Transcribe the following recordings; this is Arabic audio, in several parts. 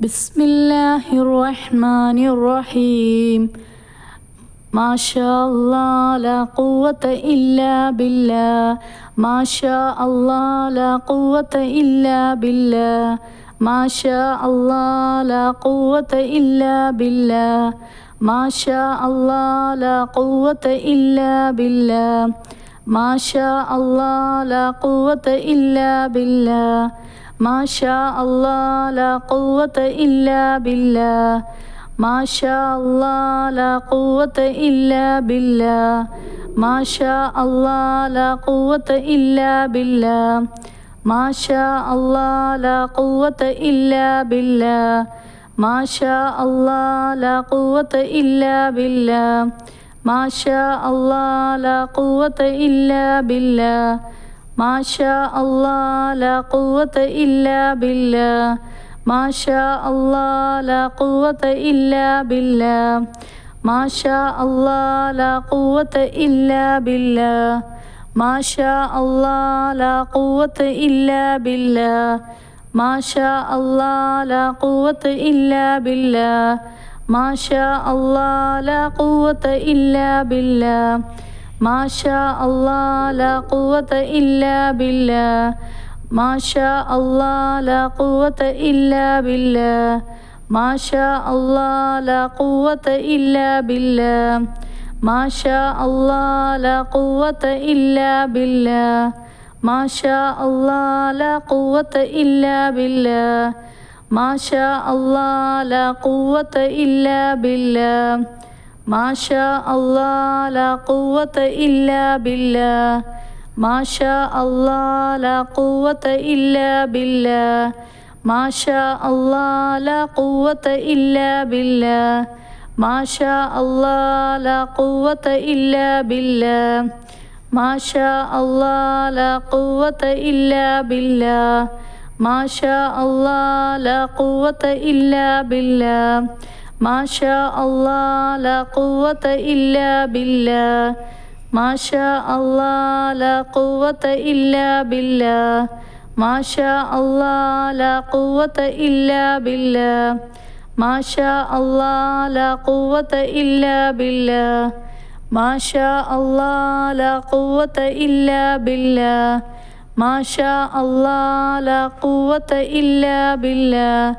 بسم الله الرحمن الرحيم ما شاء الله لا قوة إلا بالله ما شاء الله لا قوة إلا بالله ما شاء الله لا قوة إلا بالله ما شاء الله لا قوة إلا بالله ما شاء الله لا قوة إلا بالله ما شاء الله لا قوة إلا بالله. ما شاء الله لا قوة إلا بالله. ما شاء الله لا قوة إلا بالله. ما شاء الله لا قوة إلا بالله. ما شاء الله لا قوة إلا بالله. ما شاء الله لا قوة إلا بالله. ما شاء الله لا قوة إلا بالله. ما شاء الله لا قوة إلا بالله. ما شاء الله لا قوة إلا بالله. ما شاء الله لا قوة إلا بالله. ما شاء الله لا قوة إلا بالله. ما شاء الله لا قوة إلا بالله. ما شاء الله لا قوة إلا بالله. ما شاء الله لا قوة إلا بالله. ما شاء الله لا قوة إلا بالله. ما شاء الله لا قوة إلا بالله. ما شاء الله لا قوة إلا بالله. ما شاء الله لا قوة إلا بالله. ما شاء الله لا قوة إلا بالله. ما شاء الله لا قوة إلا بالله. ما شاء الله لا قوة إلا بالله. ما شاء الله لا قوة إلا بالله. ما شاء الله لا قوة إلا بالله. ما شاء الله لا قوة إلا بالله. ما شاء الله لا قوة إلا بالله. ما شاء الله لا قوة إلا بالله. ما شاء الله لا قوة إلا بالله. ما شاء الله لا قوة إلا بالله. ما شاء الله لا قوة إلا بالله. ما شاء الله لا قوة إلا بالله.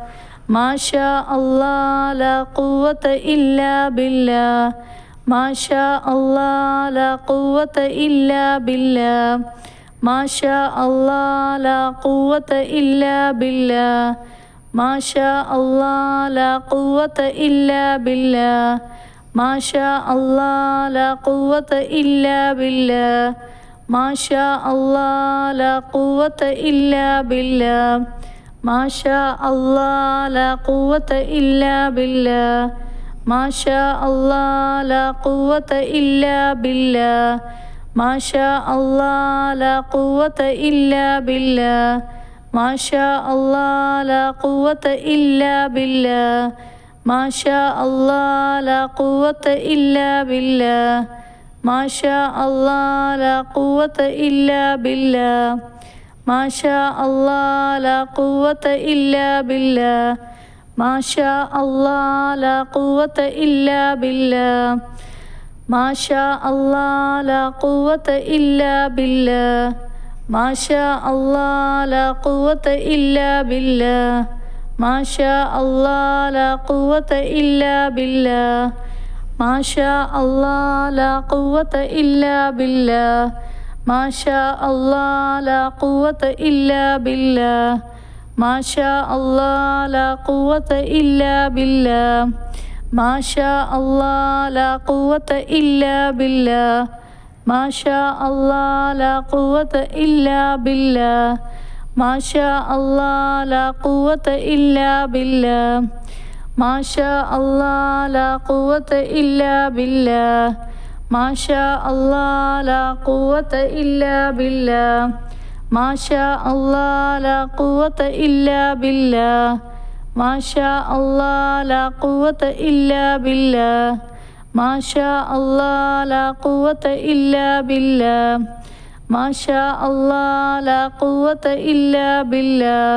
ما شاء الله لا قوة إلا بالله. ما شاء الله لا قوة إلا بالله. ما شاء الله لا قوة إلا بالله. ما شاء الله لا قوة إلا بالله. ما شاء الله لا قوة إلا بالله. ما شاء الله لا قوة إلا بالله. ما شاء الله لا قوة إلا بالله. ما شاء الله لا قوة إلا بالله. ما شاء الله لا قوة إلا بالله. ما شاء الله لا قوة إلا بالله. ما شاء الله لا قوة إلا بالله. ما شاء الله لا قوة إلا بالله. شاء الله لا قوة إلا بالله. ما شاء الله لا قوة إلا بالله. ما شاء الله لا قوة إلا بالله. ما شاء الله لا قوة إلا بالله. ما شاء الله لا قوة إلا بالله. ما شاء الله لا قوة إلا بالله. ما شاء الله لا قوة إلا بالله. ما شاء الله لا قوة إلا بالله. ما شاء الله لا قوة إلا بالله. ما شاء الله لا قوة إلا بالله. ما شاء الله لا قوة إلا بالله. ما شاء الله لا قوة إلا بالله. ما شاء الله لا قوة إلا بالله. ما شاء الله لا قوة إلا بالله. ما شاء الله لا قوة إلا بالله. ما شاء الله لا قوة إلا بالله. ما شاء الله لا قوة إلا بالله.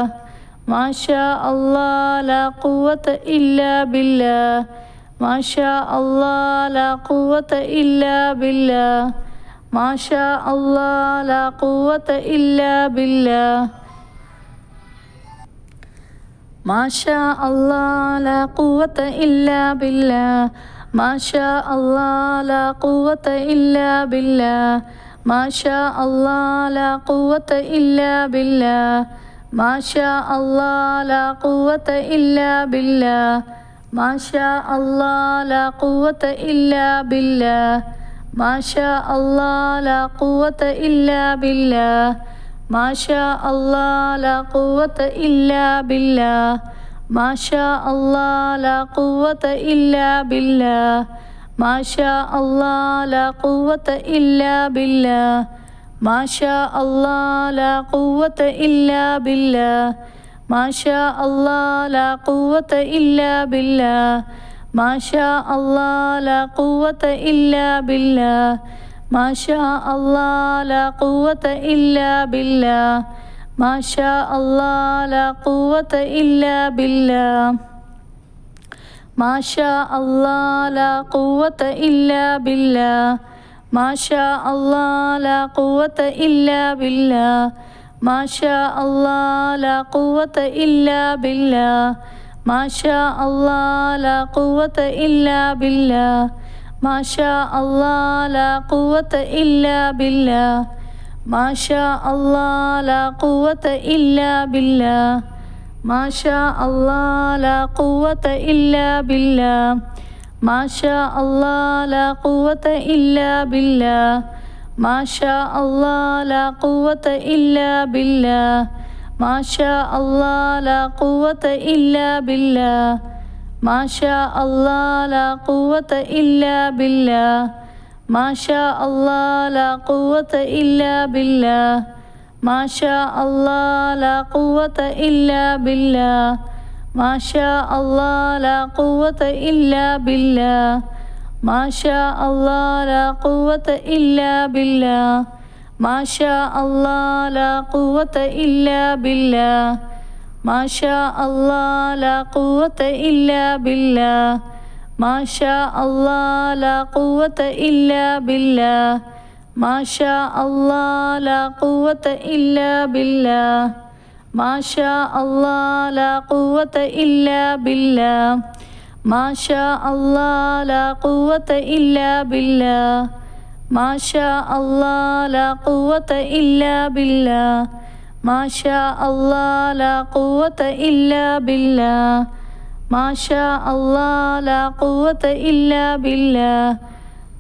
ما شاء الله لا قوة إلا بالله. ما شاء الله لا قوة إلا بالله. ما شاء الله لا قوة إلا بالله. ما شاء الله لا قوة إلا بالله. ما شاء الله لا قوة إلا بالله. ما شاء الله لا قوة إلا بالله. ما شاء الله لا قوة إلا بالله. ما شاء الله لا قوة إلا بالله. ما شاء الله لا قوة إلا بالله. ما شاء الله لا قوة إلا بالله. ما شاء الله لا قوة إلا بالله. ما شاء الله لا قوة إلا بالله. ما شاء الله لا قوة إلا بالله. ما شاء الله لا قوة إلا بالله. ما شاء الله لا قوة إلا بالله. ما شاء الله لا قوة إلا بالله. ما شاء الله لا قوة إلا بالله. ما شاء الله لا قوة إلا بالله. ما شاء الله لا قوة إلا بالله. ما شاء الله لا قوة إلا بالله. ما شاء الله لا قوة إلا بالله. ما شاء الله لا قوة إلا بالله. ما شاء الله لا قوة إلا بالله. ما شاء الله لا قوة إلا بالله. ما شاء الله لا قوة إلا بالله. ما شاء الله لا قوة إلا بالله. ما شاء الله لا قوة إلا بالله. ما شاء الله لا قوة إلا بالله. ما شاء الله لا قوة إلا بالله. ما شاء الله لا قوة إلا بالله. ما شاء الله لا قوة إلا بالله. ما شاء الله لا قوة إلا بالله. ما شاء الله لا قوة إلا بالله. ما شاء الله لا قوة إلا بالله. ما شاء الله لا قوة إلا بالله. ما شاء الله لا قوة إلا بالله. ما شاء الله لا قوة إلا بالله. ما شاء الله لا قوة إلا بالله. ما شاء الله لا قوة إلا بالله. ما شاء الله لا قوة إلا بالله. ما شاء الله لا قوة إلا بالله.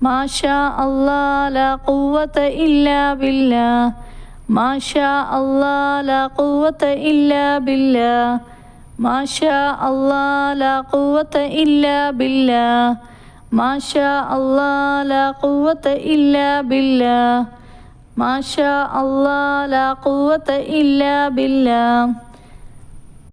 ما شاء الله لا قوة إلا بالله. ما شاء الله لا قوة إلا بالله. ما شاء الله لا قوة إلا بالله. ما شاء الله لا قوة إلا بالله. ما شاء الله لا قوة إلا بالله.